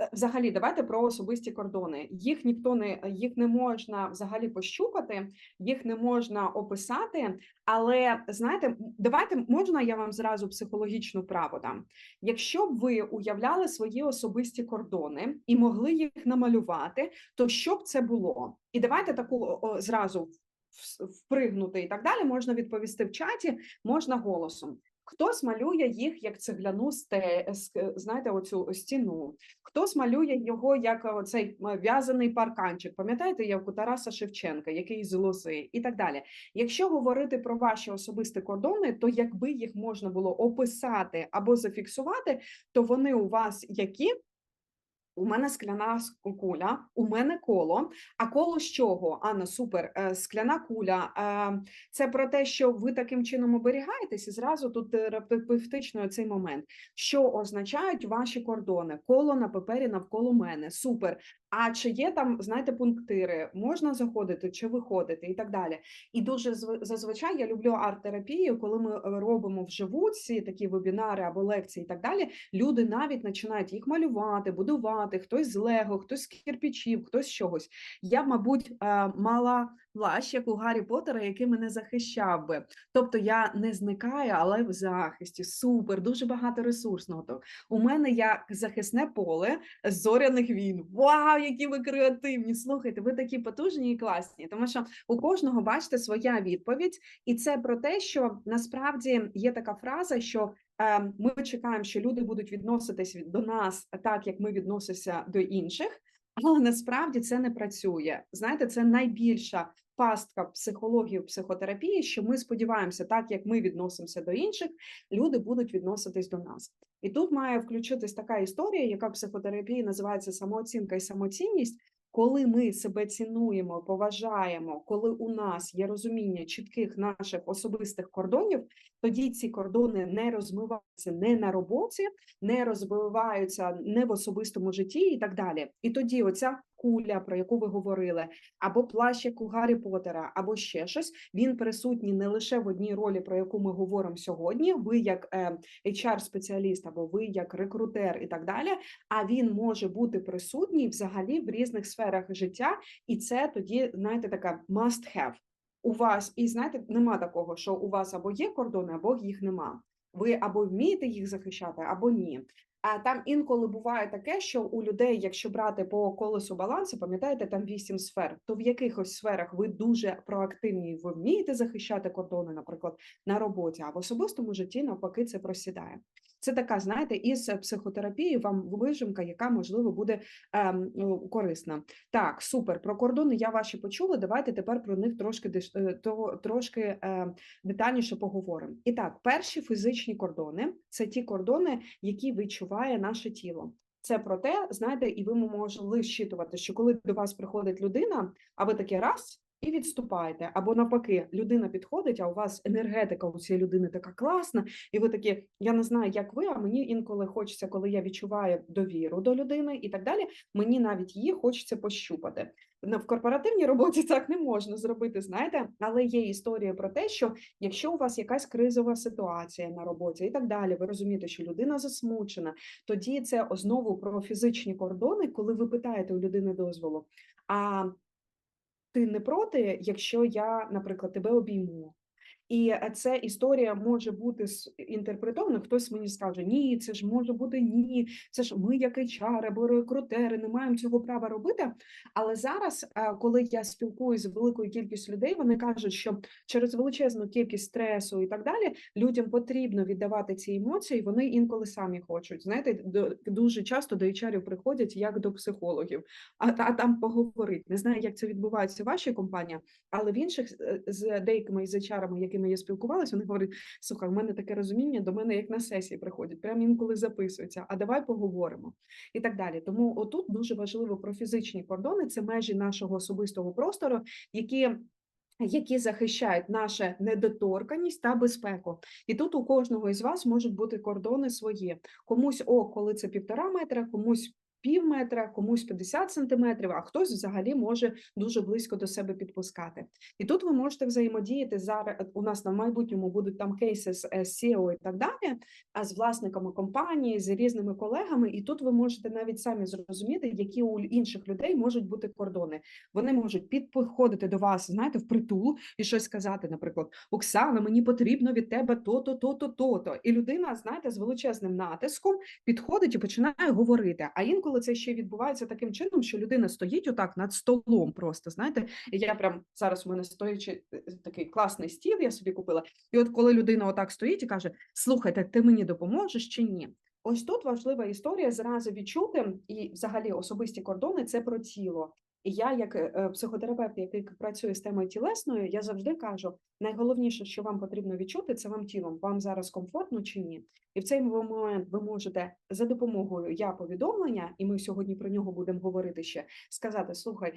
Е, Взагалі, давайте про особисті кордони. Їх ніхто не їх не можна взагалі пощупати, їх не можна описати. Але знаєте, давайте можна я вам зразу психологічну праву дам. Якщо б ви уявляли свої особисті кордони і могли їх намалювати, то що б це було? І давайте таку о, зразу впригнути і так далі. Можна відповісти в чаті, можна голосом. Хтось малює їх як цегляну сте, знаєте, оцю стіну. Хтось малює його як цей в'язаний парканчик. Пам'ятаєте, як у Тараса Шевченка, який з лози, і так далі. Якщо говорити про ваші особисті кордони, то якби їх можна було описати або зафіксувати, то вони у вас які? У мене скляна куля, у мене коло. А коло з чого? Анна, супер, е, скляна куля. е, Це про те, що ви таким чином оберігаєтесь, і зразу тут терапевтично цей момент. Що означають ваші кордони? Коло на папері навколо мене. Супер. А чи є там, знаєте, пунктири? Можна заходити чи виходити і так далі. І дуже зв- зазвичай я люблю арт-терапію, коли ми е, робимо вживу ці такі вебінари або лекції і так далі. Люди навіть починають їх малювати, будувати, хтось з лего, хтось з кирпичів, хтось з чогось. Я, мабуть, е, мала плащ, як у Гаррі Поттера, який мене захищав би. Тобто я не зникаю, але в захисті. Супер, дуже багато ресурсного. То у мене як захисне поле зоряних війн. Вау, які ви креативні! Слухайте, ви такі потужні і класні. Тому що у кожного бачите своя відповідь, і це про те, що насправді є така фраза, що е, ми чекаємо, що люди будуть відноситись до нас так, як ми відносимося до інших. Але насправді це не працює. Знаєте, це найбільша пастка психології, психотерапії, що ми сподіваємося, так як ми відносимося до інших, люди будуть відноситись до нас. І тут має включитись така історія, яка в психотерапії називається самооцінка і самоцінність. Коли ми себе цінуємо, поважаємо, коли у нас є розуміння чітких наших особистих кордонів, тоді ці кордони не розмиваються не на роботі, не розвиваються не в особистому житті і так далі. І тоді оця куля, про яку ви говорили, або плащ, як у Гаррі Поттера, або ще щось, він присутній не лише в одній ролі, про яку ми говоримо сьогодні. Ви як е, HR-спеціаліст, або ви як рекрутер і так далі. А він може бути присутній взагалі в різних сферах життя, і це тоді, знаєте, така must have. У вас, і знаєте, нема такого, що у вас або є кордони, або їх нема. Ви або вмієте їх захищати, або ні. А там інколи буває таке, що у людей, якщо брати по колесу балансу, пам'ятаєте, там вісім сфер, то в якихось сферах ви дуже проактивні, ви вмієте захищати кордони, наприклад, на роботі, а в особистому житті навпаки це просідає. Це така, знаєте, із психотерапії вам вижимка, яка можливо буде ем, ну, корисна. Так, супер. Про кордони я ваші почула. Давайте тепер про них трошки е, то, трошки е, детальніше поговоримо. І так, перші фізичні кордони це ті кордони, які відчуває наше тіло. Це про те, знаєте, і ви можете щитувати, що коли до вас приходить людина, а ви таке раз і відступаєте, або навпаки, людина підходить, а у вас енергетика у цієї людини така класна, і ви такі, я не знаю, як ви, а мені інколи хочеться, коли я відчуваю довіру до людини і так далі, мені навіть її хочеться пощупати. В корпоративній роботі так не можна зробити, знаєте, але є історія про те, що якщо у вас якась кризова ситуація на роботі і так далі, ви розумієте, що людина засмучена, тоді це знову про фізичні кордони, коли ви питаєте у людини дозволу. А ти не проти, якщо я, наприклад, тебе обійму? І ця історія може бути інтерпретована. Хтось мені скаже, ні, це ж може бути ні, це ж ми, як HR або рекрутери, не маємо цього права робити. Але зараз, коли я спілкуюся з великою кількістю людей, вони кажуть, що через величезну кількість стресу і так далі людям потрібно віддавати ці емоції. Вони інколи самі хочуть. Знаєте, дуже часто до HR приходять як до психологів, а, а там поговорити. Не знаю, як це відбувається в вашій компанії, але в інших з деякими із HR, якими я спілкувалася, вони говорять: слухай, в мене таке розуміння, до мене як на сесії приходять, прям інколи записуються, а давай поговоримо і так далі. Тому отут дуже важливо про фізичні кордони, це межі нашого особистого простору, які. Які захищають нашу недоторканість та безпеку, і тут у кожного із вас можуть бути кордони свої. Комусь о, коли це півтора метра, комусь пів метра, комусь 50 сантиметрів, а хтось взагалі може дуже близько до себе підпускати. І тут ви можете взаємодіяти зараз. У нас на майбутньому будуть там кейси з е, SEO і так далі, а з власниками компанії, з різними колегами. І тут ви можете навіть самі зрозуміти, які у інших людей можуть бути кордони. Вони можуть підходити до вас, знаєте, в притул і щось сказати, наприклад, Оксана, мені потрібно від тебе то-то, то-то, то-то. І людина, знаєте, з величезним натиском підходить і починає говорити. А інколи це ще відбувається таким чином, що людина стоїть отак над столом, просто знаєте. Я прям зараз у мене стоячи е, такий класний стіл, я собі купила. І от коли людина отак стоїть і каже: Слухайте, ти мені допоможеш чи ні? Ось тут важлива історія зразу відчути, і взагалі особисті кордони це про тіло. Я, як е, е, психотерапевт, який працює з темою тілесною, я завжди кажу: найголовніше, що вам потрібно відчути, це вам тілом. Вам зараз комфортно чи ні? І в цей момент ви можете за допомогою я повідомлення, і ми сьогодні про нього будемо говорити ще. Сказати: слухай,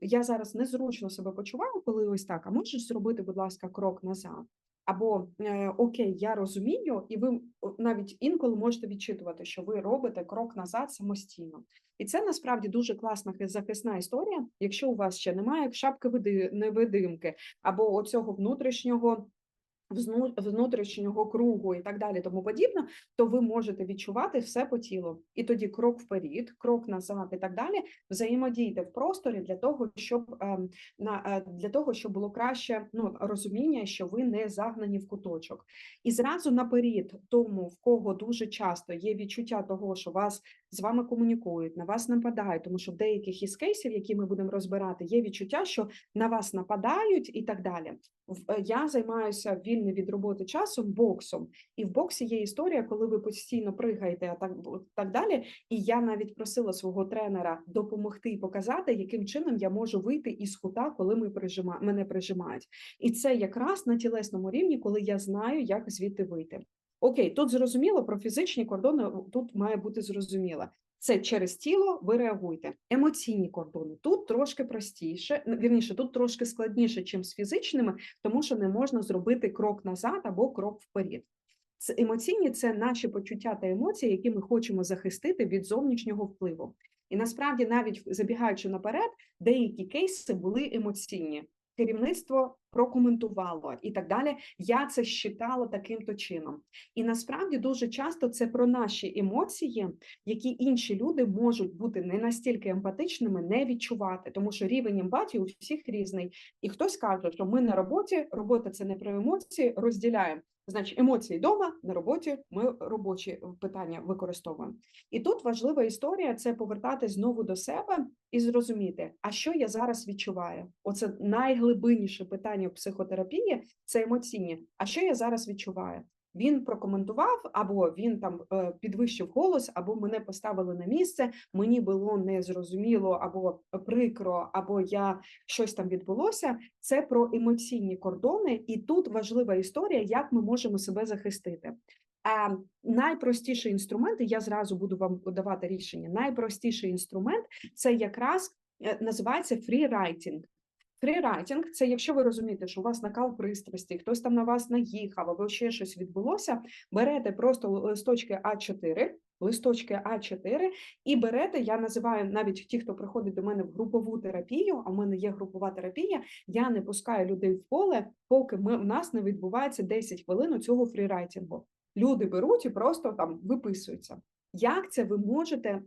я зараз незручно себе почуваю, коли ось так. А можеш зробити, будь ласка, крок назад? Або е, окей, я розумію, і ви навіть інколи можете відчитувати, що ви робите крок назад самостійно, і це насправді дуже класна захисна історія. Якщо у вас ще немає шапки невидимки або оцього внутрішнього внутрішнього кругу і так далі, тому подібне, то ви можете відчувати все по тілу. І тоді крок вперед, крок назад і так далі. Взаємодійте в просторі для того, щоб ем, на е, для того, щоб було краще ну, розуміння, що ви не загнані в куточок. І зразу наперед, тому в кого дуже часто є відчуття того, що вас з вами комунікують, на вас нападають, тому що в деяких із кейсів, які ми будемо розбирати, є відчуття, що на вас нападають і так далі. Е, я займаюся вільним від роботи часом боксом, і в боксі є історія, коли ви постійно пригаєте, так так далі. І я навіть просила свого тренера допомогти і показати, яким чином я можу вийти із кута, коли ми прижима, мене прижимають. І це якраз на тілесному рівні, коли я знаю, як звідти вийти. Окей, тут зрозуміло про фізичні кордони. Тут має бути зрозуміло. Це через тіло ви реагуєте. Емоційні кордони тут трошки простіше, вірніше, тут трошки складніше, ніж з фізичними, тому що не можна зробити крок назад або крок вперед. Це емоційні це наші почуття та емоції, які ми хочемо захистити від зовнішнього впливу. І насправді, навіть забігаючи наперед, деякі кейси були емоційні керівництво прокоментувало і так далі. Я це считала таким то чином. І насправді дуже часто це про наші емоції, які інші люди можуть бути не настільки емпатичними, не відчувати, тому що рівень емпатії у всіх різний. І хтось каже, що ми на роботі, робота це не про емоції, розділяємо. Значить, емоції вдома на роботі ми робочі питання використовуємо. І тут важлива історія це повертати знову до себе і зрозуміти, а що я зараз відчуваю. Оце найглибинніше питання в психотерапії це емоційні. А що я зараз відчуваю? Він прокоментував, або він там е, підвищив голос, або мене поставили на місце. Мені було незрозуміло, або прикро, або я щось там відбулося. Це про емоційні кордони, і тут важлива історія, як ми можемо себе захистити. А найпростіший інструмент, і я зразу буду вам давати рішення. Найпростіший інструмент це якраз е, називається фрірайтінг. Фрірайтинг це якщо ви розумієте, що у вас накал пристрасті, хтось там на вас наїхав, або ще щось відбулося, берете просто листочки А4, листочки А4 і берете, я називаю навіть ті, хто приходить до мене в групову терапію, а в мене є групова терапія, я не пускаю людей в поле, поки ми, у нас не відбувається 10 хвилин цього фрірайтингу. Люди беруть і просто там виписуються. Як це ви можете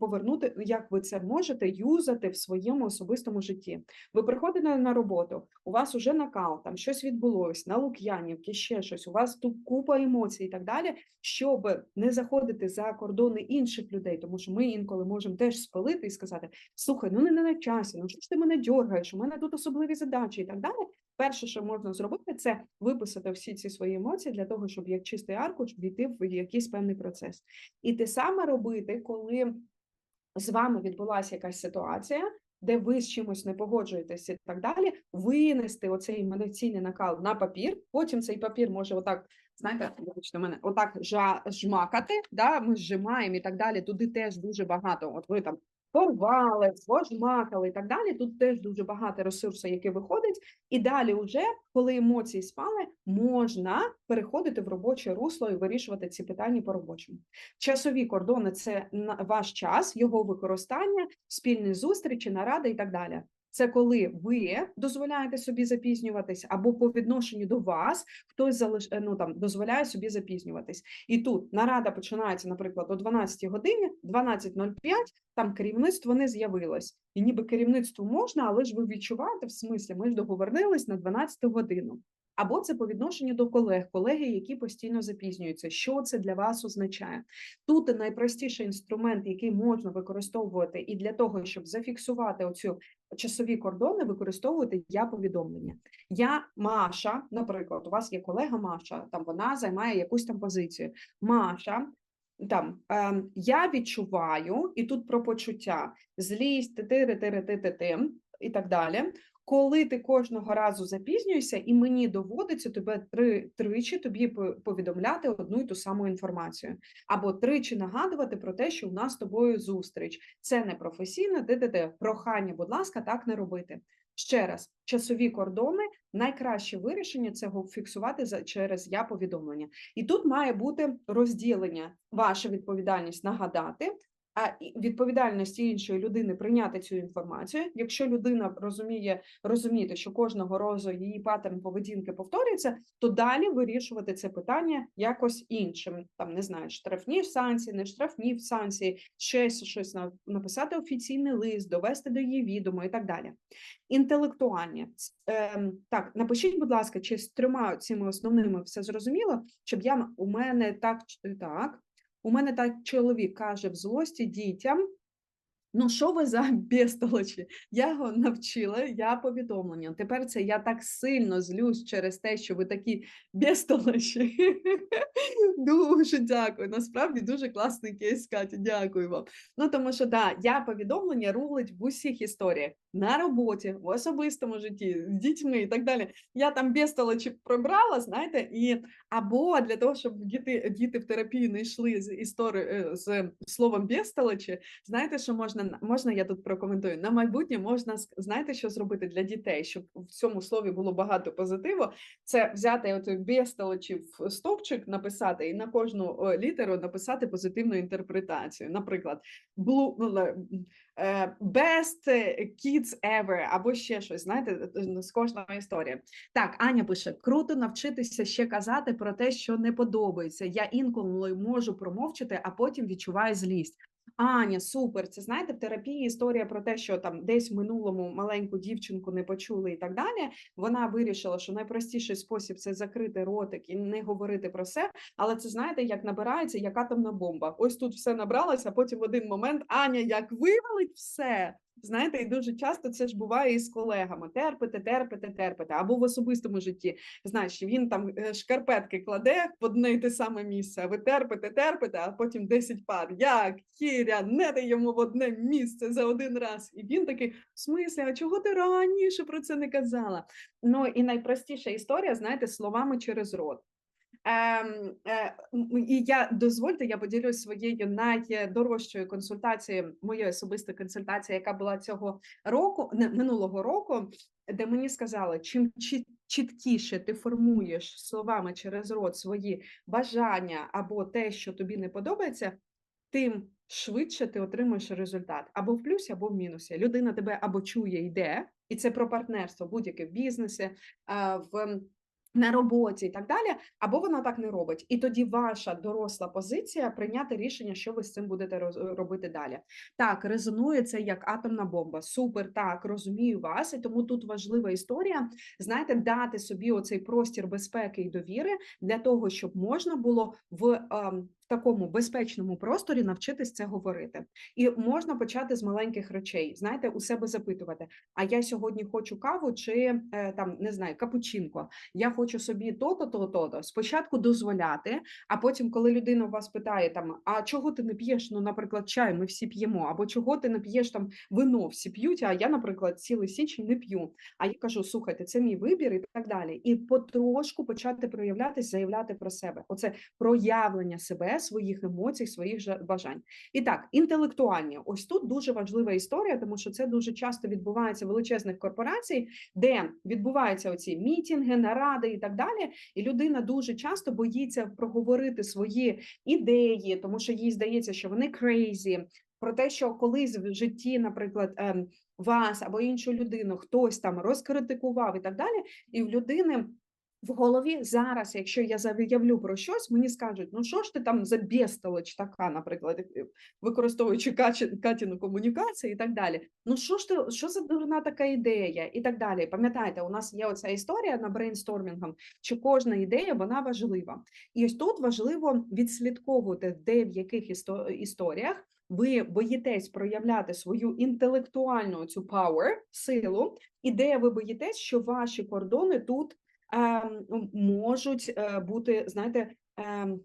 повернути, як ви це можете юзати в своєму особистому житті? Ви приходите на роботу, у вас уже накал, там щось відбулось, на Лук'янівки, ще щось, у вас тут купа емоцій і так далі, щоб не заходити за кордони інших людей, тому що ми інколи можемо теж спалити і сказати: слухай, ну не на часі, ну що ж ти мене дергаєш, у мене тут особливі задачі і так далі. Перше, що можна зробити, це виписати всі ці свої емоції для того, щоб як чистий аркуш війти в якийсь певний процес. І те саме робити, коли з вами відбулася якась ситуація, де ви з чимось не погоджуєтеся і так далі, винести оцей емоційний накал на папір. Потім цей папір може отак, знаєте, вибачте мене, отак жа, жмакати. Да, Ми зжимаємо і так далі. Туди теж дуже багато. От ви там порвали, пожмакали і так далі. Тут теж дуже багато ресурсу, які виходить. І далі, вже коли емоції спали, можна переходити в робоче русло і вирішувати ці питання по робочому. Часові кордони це ваш час, його використання, спільні зустрічі, наради і так далі. Це коли ви дозволяєте собі запізнюватись, або по відношенню до вас хтось залиш... е, ну, там, дозволяє собі запізнюватись. І тут нарада починається, наприклад, о 12 годині, 12.05, там керівництво не з'явилось. І ніби керівництву можна, але ж ви відчуваєте в смислі, ми ж договорились на 12 годину. Або це по відношенню до колег, колеги, які постійно запізнюються. Що це для вас означає? Тут найпростіший інструмент, який можна використовувати, і для того, щоб зафіксувати оцю часові кордони, використовувати я повідомлення. Я Маша, наприклад, у вас є колега Маша, там вона займає якусь там позицію. Маша. Там е, я відчуваю, і тут про почуття, злість, ти ти ти ти і так далі. Коли ти кожного разу запізнюєшся, і мені доводиться тебе три тричі тобі повідомляти одну й ту саму інформацію, або тричі нагадувати про те, що у нас з тобою зустріч. Це не професійно, де прохання, будь ласка, так не робити. Ще раз, часові кордони найкраще вирішення це фіксувати за через я повідомлення. І тут має бути розділення, ваша відповідальність нагадати, а і- відповідальність іншої людини прийняти цю інформацію. Якщо людина розуміє розуміти, що кожного разу її паттерн поведінки повторюється, то далі вирішувати це питання якось іншим. Там не знаю, штрафні санкції, не штрафні санкції, щось на- написати офіційний лист, довести до її відомо і так далі. Інтелектуальні ем, так, напишіть, будь ласка, чи з трьома цими основними все зрозуміло, щоб я у мене так ч- так. У мене так чоловік каже в злості дітям. Ну, що ви за безтолочі? Я його навчила, я повідомлення. Тепер це я так сильно злюсь через те, що ви такі безтолочі. Дуже дякую. Насправді дуже класний кейс, Катя. Дякую вам. Ну тому що да, я повідомлення рулить в усіх історіях на роботі, в особистому житті, з дітьми і так далі. Я там безтолочі пробрала, знаєте, і або для того, щоб діти, діти в терапії не йшли з історії е, з словом безтолочі, знаєте, що можна на- можна, я тут прокоментую. На майбутнє можна знаєте, що зробити для дітей, щоб в цьому слові було багато позитиву. Це взяти от безтолочі в стовпчик, написати і на кожну літеру написати позитивну інтерпретацію. Наприклад, blue, ну, е, best kids ever, або ще щось. Знаєте, е, з кожного історія. Так, Аня пише: круто навчитися ще казати про те, що не подобається. Я інколи можу промовчати, а потім відчуваю злість. Аня, супер. Це знаєте, в терапії історія про те, що там десь в минулому маленьку дівчинку не почули і так далі. Вона вирішила, що найпростіший спосіб це закрити ротик і не говорити про це. Але це знаєте, як набирається як атомна бомба. Ось тут все набралося, потім в один момент Аня як вивалить все. Знаєте, і дуже часто це ж буває із колегами. Терпите, терпите, терпите. Або в особистому житті. Знаєш, він там е, шкарпетки кладе в одне й те саме місце, ви терпите, терпите, а потім 10 пар. Як Кіря, не ти йому в одне місце за один раз. І він такий: в смислі, а чого ти раніше про це не казала? Ну і найпростіша історія, знаєте, словами через рот. Ем, е, і я дозвольте, я поділюсь своєю найдорожчою консультацією, моєю особистою консультацією, яка була цього року, не минулого року, де мені сказали, чим чіткіше ти формуєш словами через рот свої бажання або те, що тобі не подобається, тим швидше ти отримуєш результат або в плюсі, або в мінусі. Людина тебе або чує, йде, і це про партнерство, будь-яке в бізнесі, а, в на роботі і так далі, або вона так не робить. І тоді ваша доросла позиція прийняти рішення, що ви з цим будете роз- робити далі. Так, резонує це як атомна бомба. Супер, так, розумію вас. І тому тут важлива історія. Знаєте, дати собі оцей простір безпеки і довіри для того, щоб можна було в. Такому безпечному просторі навчитись це говорити, і можна почати з маленьких речей. Знаєте, у себе запитувати: а я сьогодні хочу каву чи е, там не знаю, капучинко я хочу собі то-то, то-то, то-то. Спочатку дозволяти, а потім, коли людина вас питає там, а чого ти не п'єш, ну, наприклад, чай, ми всі п'ємо, або чого ти не п'єш там вино, всі п'ють, а я, наприклад, цілий січень не п'ю. А я кажу, слухайте, це мій вибір і так далі. І потрошку почати проявлятись, заявляти про себе. Оце проявлення себе своїх емоцій, своїх бажань. І так, інтелектуальні. Ось тут дуже важлива історія, тому що це дуже часто відбувається в величезних корпорацій, де відбуваються оці мітінги, наради і так далі. І людина дуже часто боїться проговорити свої ідеї, тому що їй здається, що вони crazy, про те, що колись в житті, наприклад, ем, вас або іншу людину хтось там розкритикував і так далі, і в людини. В голові зараз, якщо я заявлю про щось, мені скажуть: ну що ж ти там за безстолоч така, наприклад, е, використовуючи Каті- Катіну комунікацію і так далі. Ну що ж ти, що за дурна така ідея, і так далі. Пам'ятаєте, у нас є оця історія на брейнстормінгом, що кожна ідея вона важлива. І ось тут важливо відслідковувати, де в яких істо- історіях ви боїтесь проявляти свою інтелектуальну цю power, силу, і де ви боїтесь, що ваші кордони тут можуть е, бути, знаєте, ем,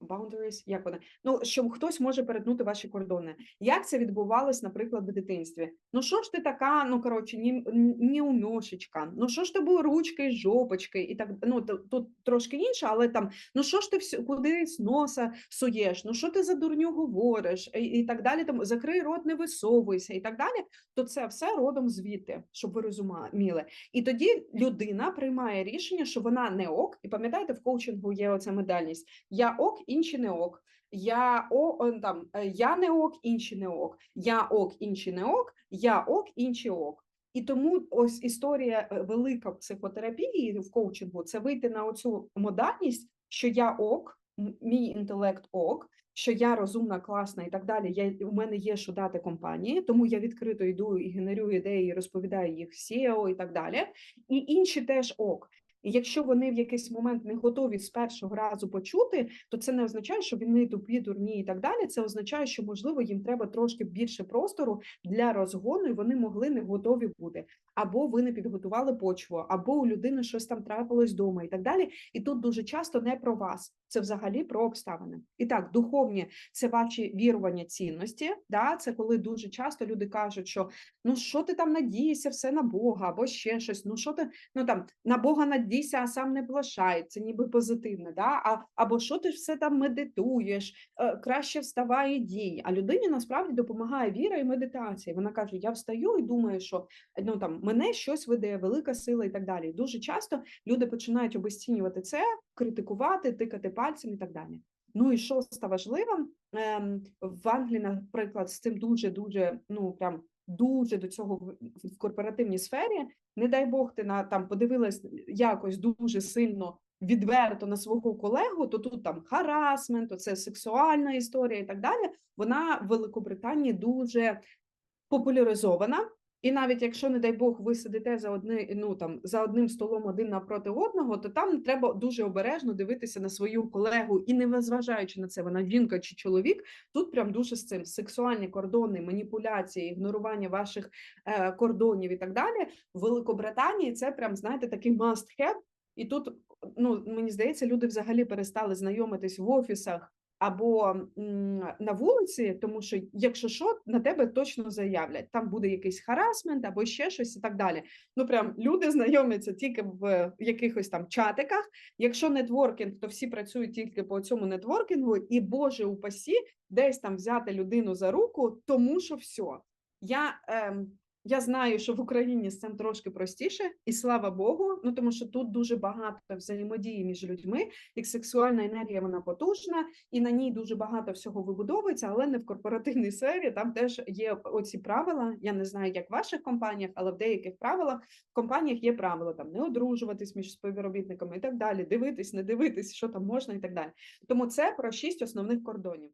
boundaries, як вони? Ну, що хтось може перетнути ваші кордони. Як це відбувалось, наприклад, в дитинстві? Ну, що ж ти така, ну, коротше, ні, ні умьошечка, ну, що ж ти був ручки, жопочки, і так, ну, тут трошки інше, але там, ну, що ж ти всю- кудись носа суєш, ну, що ти за дурню говориш, і, і так далі, там, закрий рот, не висовуйся, і так далі, то це все родом звідти, щоб ви розуміли. І тоді людина приймає рішення, що вона не ок. І пам'ятаєте, в коучингу є оця медальність: я ок, інші не ок. Я о там е, я не ок, інші не ок. Я ок, інші не ок. Я ок, інші ок. І тому ось історія е, велика в психотерапії в коучингу це вийти на оцю модальність, що я ок, мій інтелект ок, що я розумна, класна і так далі. Я у мене є що дати компанії, тому я відкрито йду і генерую ідеї, розповідаю їх SEO і так далі. І інші теж ок. І якщо вони в якийсь момент не готові з першого разу почути, то це не означає, що вони тупі, дурні і так далі. Це означає, що можливо їм треба трошки більше простору для розгону, і вони могли не готові бути. Або ви не підготували почву, або у людини щось там трапилось вдома і так далі. І тут дуже часто не про вас, це взагалі про обставини. І так, духовні це ваші вірування цінності. Да? Це коли дуже часто люди кажуть, що ну що ти там надієшся, все на Бога, або ще щось. Ну що ти ну там на Бога надійся, а сам не плашай, це ніби позитивне, да? а, або що ти все там медитуєш, е, краще вставай і дій. А людині насправді допомагає віра і медитація. Вона каже: Я встаю і думаю, що ну там мене щось веде, велика сила і так далі. Дуже часто люди починають обесцінювати це, критикувати, тикати пальцем і так далі. Ну і шоста важлива ем, в Англії, наприклад, з цим дуже дуже ну прям дуже до цього в корпоративній сфері. Не дай Бог, ти на там подивилась якось дуже сильно відверто на свого колегу, то тут там харасмент, то це сексуальна історія і так далі. Вона в Великобританії дуже популяризована. І навіть якщо, не дай Бог, ви сидите за одни, ну там за одним столом один напроти одного, то там треба дуже обережно дивитися на свою колегу і не зважаючи на це, вона жінка чи чоловік. Тут прям дуже з цим сексуальні кордони, маніпуляції, ігнорування ваших е, кордонів і так далі. В Великобританії це прям знаєте такий must have. І тут ну мені здається, люди взагалі перестали знайомитись в офісах або на вулиці, тому що якщо що, на тебе точно заявлять, там буде якийсь харасмент або ще щось і так далі. Ну прям люди знайомляться тільки в якихось там чатиках. Якщо нетворкінг, то всі працюють тільки по цьому нетворкінгу, і Боже упасі, десь там взяти людину за руку, тому що все. Я, ем, я знаю, що в Україні з цим трошки простіше, і слава Богу, ну тому що тут дуже багато взаємодії між людьми, як сексуальна енергія вона потужна, і на ній дуже багато всього вибудовується, але не в корпоративній сфері. Там теж є оці правила. Я не знаю, як в ваших компаніях, але в деяких правилах в компаніях є правила там не одружуватись між співробітниками і так далі, дивитись, не дивитись, що там можна і так далі. Тому це про шість основних кордонів.